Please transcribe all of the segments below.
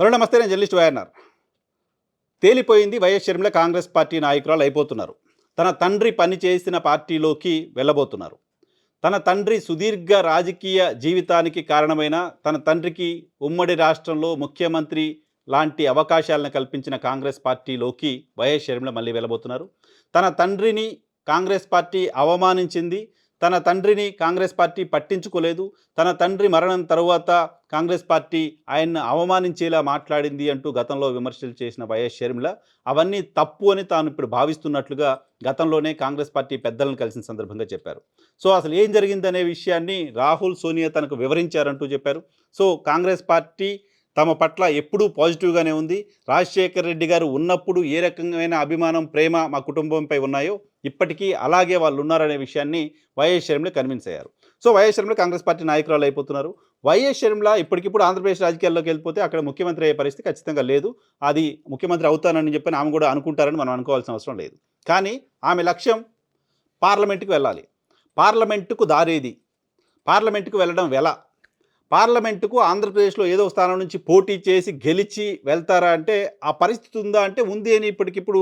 Hello నమస్తే నేను journalist YNR. తేలిపోయింది వైఎస్ షర్మిల కాంగ్రెస్ పార్టీ నాయకురాలు అయిపోతున్నారు. తన తండ్రి పని చేసిన పార్టీలోకి వెళ్ళబోతున్నారు. తన తండ్రి సుదీర్ఘ రాజకీయ జీవితానికి కారణమైన తన తండ్రికి ఉమ్మడి రాష్ట్రంలో ముఖ్యమంత్రి లాంటి అవకాశాలను కల్పించిన కాంగ్రెస్ పార్టీలోకి వైఎస్ షర్మిల మళ్ళీ వెళ్ళబోతున్నారు. తన తండ్రిని కాంగ్రెస్ పార్టీ అవమానించింది తన తండ్రిని కాంగ్రెస్ పార్టీ పట్టించుకోలేదు. తన తండ్రి మరణం తరువాత కాంగ్రెస్ పార్టీ ఆయన్ని అవమానించేలా మాట్లాడింది అంటూ గతంలో విమర్శలు చేసిన వైఎస్ షర్మిల. అవన్నీ తప్పు అని తాను ఇప్పుడు భావిస్తున్నట్లుగా గతంలోనే కాంగ్రెస్ పార్టీ పెద్దలను కలిసిన సందర్భంగా చెప్పారు. సో అసలు ఏం జరిగిందనే విషయాన్ని రాహుల్ సోనియా తనకు వివరించారంటూ చెప్పారు. సో కాంగ్రెస్ పార్టీ తమ పట్ల ఎప్పుడూ పాజిటివ్గానే ఉంది. రాజశేఖర్ రెడ్డి గారు ఉన్నప్పుడు ఏ రకమైన అభిమానం ప్రేమ మా కుటుంబంపై ఉన్నాయో ఇప్పటికీ అలాగే వాళ్ళు ఉన్నారనే విషయాన్ని వైఎస్ షర్మిల కన్విన్స్ అయ్యారు. So YS Sharmila Congress party నాయకురాలు అయిపోతున్నారు. వైఎస్ షర్మిల ఇప్పటికిప్పుడు ఆంధ్రప్రదేశ్ రాజకీయాల్లోకి వెళ్ళిపోతే అక్కడ ముఖ్యమంత్రి అయ్యే పరిస్థితి ఖచ్చితంగా లేదు. అది ముఖ్యమంత్రి అవుతానని చెప్పని ఆమె కూడా అనుకుంటారని మనం అనుకోవాల్సిన అవసరం లేదు. కానీ ఆమె లక్ష్యం పార్లమెంటుకు వెళ్ళాలి. పార్లమెంటుకు దారేది. పార్లమెంటుకు వెళ్ళడం ఎలా పార్లమెంటుకు ఆంధ్రప్రదేశ్లో ఏదో స్థానం నుంచి పోటీ చేసి గెలిచి వెళ్తారా అంటే ఆ పరిస్థితి ఉందా అంటే ఉంది అని ఇప్పటికిప్పుడు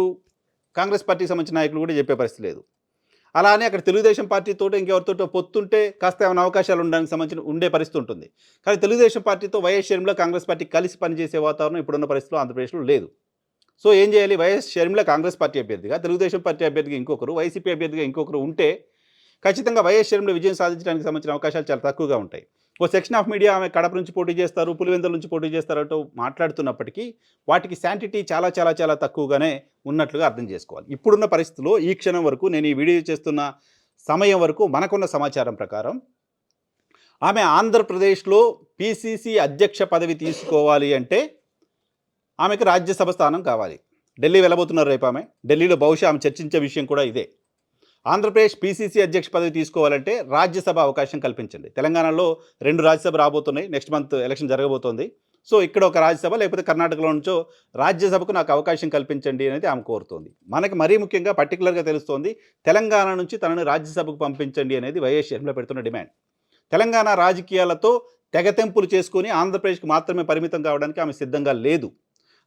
కాంగ్రెస్ పార్టీకి సంబంధించిన నాయకులు కూడా చెప్పే పరిస్థితి లేదు. అలానే అక్కడ తెలుగుదేశం పార్టీతో ఇంకెవరితో పొత్తుంటే కాస్త ఏమైనా అవకాశాలు ఉండడానికి సంబంధించిన ఉండే పరిస్థితి ఉంటుంది. కానీ తెలుగుదేశం పార్టీతో వైఎస్ షర్మిల కాంగ్రెస్ పార్టీ కలిసి పనిచేసే వాతావరణం ఇప్పుడున్న పరిస్థితిలో ఆంధ్రప్రదేశ్లో లేదు. సో ఏం చేయాలి? వైఎస్ షర్మిల కాంగ్రెస్ పార్టీ అభ్యర్థిగా తెలుగుదేశం పార్టీ అభ్యర్థిగా ఇంకొకరు వైసీపీ అభ్యర్థిగా ఇంకొకరు ఉంటే ఖచ్చితంగా వైఎస్ షర్మిల విజయం సాధించడానికి సంబంధించిన అవకాశాలు చాలా తక్కువగా ఉంటాయి. ఓ సెక్షన్ ఆఫ్ మీడియా ఆమె కడప నుంచి పోటీ చేస్తారు పులివెందుల నుంచి పోటీ చేస్తారంటూ మాట్లాడుతున్నప్పటికీ వాటికి శాంటిటీ చాలా చాలా చాలా తక్కువగానే ఉన్నట్లుగా అర్థం చేసుకోవాలి. ఇప్పుడున్న పరిస్థితుల్లో ఈ క్షణం వరకు నేను ఈ వీడియో చేస్తున్న సమయం వరకు మనకున్న సమాచారం ప్రకారం ఆమె ఆంధ్రప్రదేశ్లో పిసిసి అధ్యక్ష పదవి తీసుకోవాలి అంటే ఆమెకు రాజ్యసభ స్థానం కావాలి. ఢిల్లీ వెళ్ళబోతున్నారు రేపు ఆమె. ఢిల్లీలో బహుశా ఆమె చర్చించే విషయం కూడా ఇదే. ఆంధ్రప్రదేశ్ పీసీసీ అధ్యక్ష పదవి తీసుకోవాలంటే రాజ్యసభ అవకాశం కల్పించండి. తెలంగాణలో రెండు రాజ్యసభ రాబోతున్నాయి. నెక్స్ట్ మంత్ ఎలక్షన్ జరగబోతోంది. సో ఇక్కడ ఒక రాజ్యసభ లేకపోతే కర్ణాటకలో నుంచో రాజ్యసభకు నాకు అవకాశం కల్పించండి అనేది ఆమె కోరుతోంది. మనకి మరీ ముఖ్యంగా పర్టికులర్గా తెలుస్తోంది తెలంగాణ నుంచి తనను రాజ్యసభకు పంపించండి అనేది వైఎస్ షర్మిల పెడుతున్న డిమాండ్. తెలంగాణ రాజకీయాలతో తెగతెంపులు చేసుకుని ఆంధ్రప్రదేశ్కి మాత్రమే పరిమితం కావడానికి ఆమె సిద్ధంగా లేదు.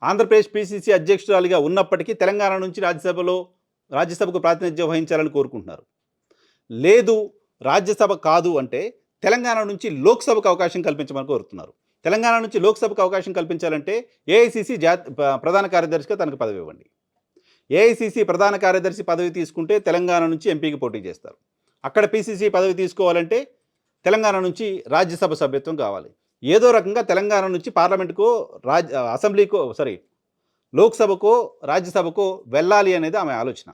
ఆంధ్రప్రదేశ్ పీసీసీ అధ్యక్షురాలిగా ఉన్నప్పటికీ తెలంగాణ నుంచి రాజ్యసభలో రాజ్యసభకు ప్రాతినిధ్యం వహించాలని కోరుకుంటున్నారు. లేదు రాజ్యసభ కాదు అంటే తెలంగాణ నుంచి లోక్సభకు అవకాశం కల్పించమని కోరుతున్నారు. తెలంగాణ నుంచి లోక్సభకు అవకాశం కల్పించాలంటే ఏఐసిసి జా ప్రధాన కార్యదర్శిగా తనకు పదవి ఇవ్వండి. ఏఐసిసి ప్రధాన కార్యదర్శి పదవి తీసుకుంటే తెలంగాణ నుంచి ఎంపీకి పోటీ చేస్తారు. అక్కడ పీసీసీ పదవి తీసుకోవాలంటే తెలంగాణ నుంచి రాజ్యసభ సభ్యత్వం కావాలి. ఏదో రకంగా తెలంగాణ నుంచి పార్లమెంటుకో రాజ్ అసెంబ్లీకో సారీ లోక్సభకో రాజ్యసభకో వెళ్ళాలి అనేది ఆమె ఆలోచన.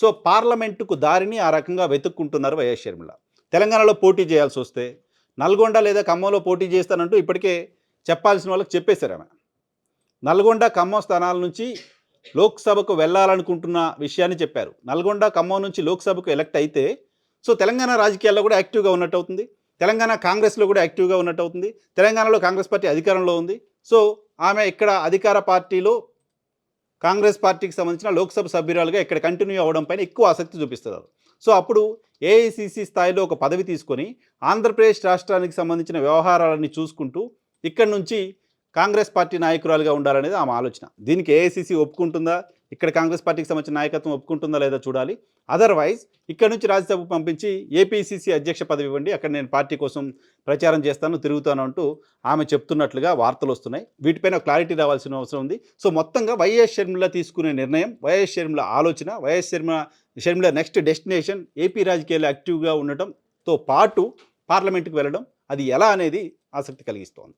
సో పార్లమెంటుకు దారిని ఆ రకంగా వెతుక్కుంటున్నారు వైఎస్ షర్మిల. తెలంగాణలో పోటీ చేయాల్సి వస్తే నల్గొండ లేదా ఖమ్మంలో పోటీ చేస్తానంటూ ఇప్పటికే చెప్పాల్సిన వాళ్ళకి చెప్పేశారు ఆమె. నల్గొండ ఖమ్మం స్థానాల నుంచి లోక్సభకు వెళ్ళాలనుకుంటున్న విషయాన్ని చెప్పారు. నల్గొండ ఖమ్మం నుంచి లోక్సభకు ఎలక్ట్ అయితే సో తెలంగాణ రాజకీయాల్లో కూడా యాక్టివ్గా ఉన్నట్టు అవుతుంది. తెలంగాణ కాంగ్రెస్లో కూడా యాక్టివ్గా ఉన్నట్టు అవుతుంది. తెలంగాణలో కాంగ్రెస్ పార్టీ అధికారంలో ఉంది. సో ఆమె ఇక్కడ అధికార పార్టీలో కాంగ్రెస్ పార్టీకి సంబంధించిన లోక్సభ సభ్యురాలుగా ఇక్కడ కంటిన్యూ అవ్వడం పైన ఎక్కువ ఆసక్తి చూపిస్తున్నారు సో అప్పుడు ఏఐసిసి స్థాయిలో ఒక పదవి తీసుకొని ఆంధ్రప్రదేశ్ రాష్ట్రానికి సంబంధించిన వ్యవహారాలన్నీ చూసుకుంటూ ఇక్కడి నుంచి కాంగ్రెస్ పార్టీ నాయకురాలుగా ఉండాలనేది ఆమె ఆలోచన. దీనికి ఏఐసిసి ఒప్పుకుంటుందా? ఇక్కడ కాంగ్రెస్ పార్టీకి సంబంధించిన నాయకత్వం ఒప్పుకుంటుందా లేదా చూడాలి. అదర్వైజ్ ఇక్కడ నుంచి రాజ్యసభకు పంపించి ఏపీసీసీ అధ్యక్ష పదవి ఇవ్వండి. అక్కడ నేను పార్టీ కోసం ప్రచారం చేస్తాను తిరుగుతాను అంటూ ఆమె చెప్తున్నట్లుగా వార్తలు వస్తున్నాయి. వీటిపైన క్లారిటీ రావాల్సిన అవసరం ఉంది. సో మొత్తంగా వైఎస్ షర్మిల తీసుకునే నిర్ణయం వైఎస్ షర్మిల ఆలోచన YS Sharmila Sharmila next destination AP రాజకీయాలు యాక్టివ్గా ఉండటంతో పాటు పార్లమెంట్కి వెళ్ళడం అది ఎలా అనేది ఆసక్తి కలిగిస్తోంది.